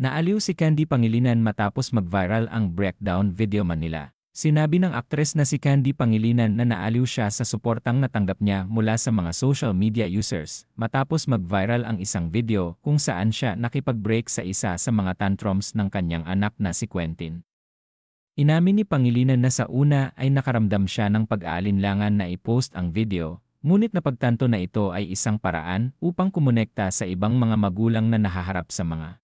Naaliw si Candy Pangilinan matapos mag-viral ang breakdown video man nila. Sinabi ng aktres na si Candy Pangilinan na naaliw siya sa suportang natanggap niya mula sa mga social media users matapos mag-viral ang isang video kung saan siya nakipag-break sa isa sa mga tantrums ng kanyang anak na si Quentin. Inamin ni Pangilinan na sa una ay nakaramdam siya ng pag-aalinlangan na i-post ang video, ngunit napagtanto na ito ay isang paraan upang kumonekta sa ibang mga magulang na nahaharap sa mga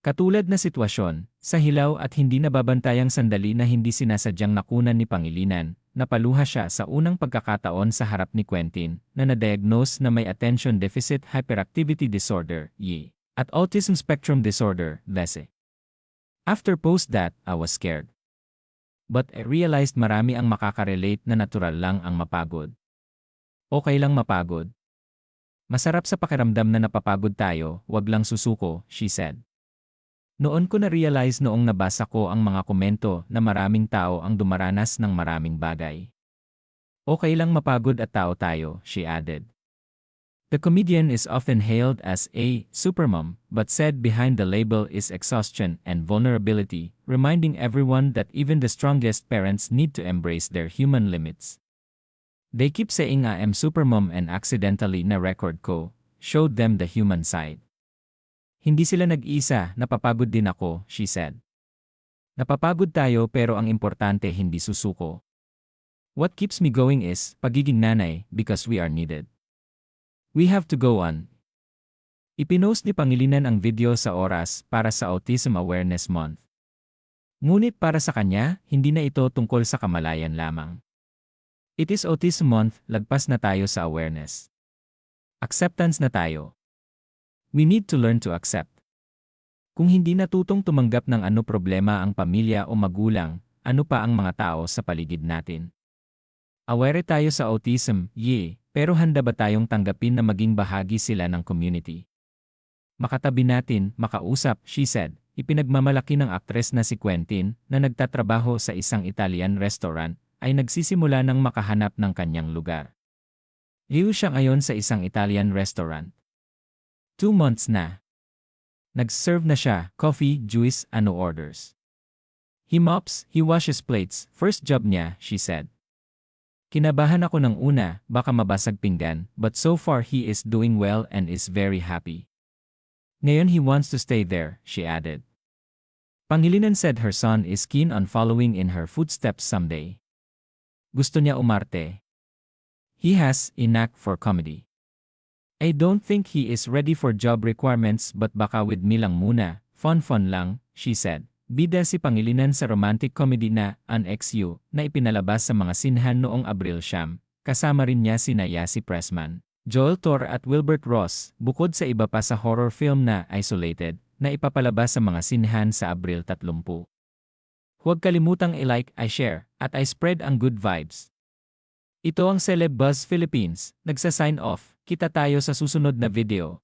Katulad na sitwasyon, sa hilaw at hindi nababantayang sandali na hindi sinasadyang nakunan ni Pangilinan, napaluha siya sa unang pagkakataon sa harap ni Quentin na na-diagnose na may Attention Deficit Hyperactivity Disorder, YE, at Autism Spectrum Disorder, DESE. After post that, I was scared. But I realized marami ang makakarelate na natural lang ang mapagod. Okay lang mapagod. Masarap sa pakiramdam na napapagod tayo, wag lang susuko, she said. Noon ko na-realize noong nabasa ko ang mga komento na maraming tao ang dumaranas ng maraming bagay. Okay lang mapagod at tao tayo, she added. The comedian is often hailed as a supermom, but said behind the label is exhaustion and vulnerability, reminding everyone that even the strongest parents need to embrace their human limits. They keep saying I am supermom and accidentally na record ko, showed them the human side. Hindi sila nag-isa, napapagod din ako, she said. Napapagod tayo pero ang importante hindi susuko. What keeps me going is pagiging nanay because we are needed. We have to go on. Ipinost ni Pangilinan ang video sa oras para sa Autism Awareness Month. Ngunit para sa kanya, hindi na ito tungkol sa kamalayan lamang. It is Autism Month, lagpas na tayo sa awareness. Acceptance na tayo. We need to learn to accept. Kung hindi natutong tumanggap ng ano problema ang pamilya o magulang, ano pa ang mga tao sa paligid natin? Aware tayo sa autism, ye, pero handa ba tayong tanggapin na maging bahagi sila ng community? Makatabi natin, makausap, she said, ipinagmamalaki ng aktres na si Quentin na nagtatrabaho sa isang Italian restaurant ay nagsisimula ng makahanap ng kanyang lugar. Liw siya ngayon sa isang Italian restaurant. Two months na. Nag-serve na siya, coffee, juice, ano orders. He mops, he washes plates, first job niya, she said. Kinabahan ako ng una, baka mabasag pinggan, but so far he is doing well and is very happy. Ngayon he wants to stay there, she added. Pangilinan said her son is keen on following in her footsteps someday. Gusto niya umarte. He has a knack for comedy. I don't think he is ready for job requirements but baka with me lang muna, fun-fun lang, she said. Bida si Pangilinan sa romantic comedy na An XU na ipinalabas sa mga sinhan noong Abril Siyam. Kasama rin niya si Yasi Pressman, Joel Tor at Wilbert Ross, bukod sa iba pa sa horror film na Isolated, na ipapalabas sa mga sinhan sa Abril 30. Huwag kalimutang i-like, i-share, at i-spread ang good vibes. Ito ang Celeb Buzz Philippines, nagsa-sign off. Kita tayo sa susunod na video.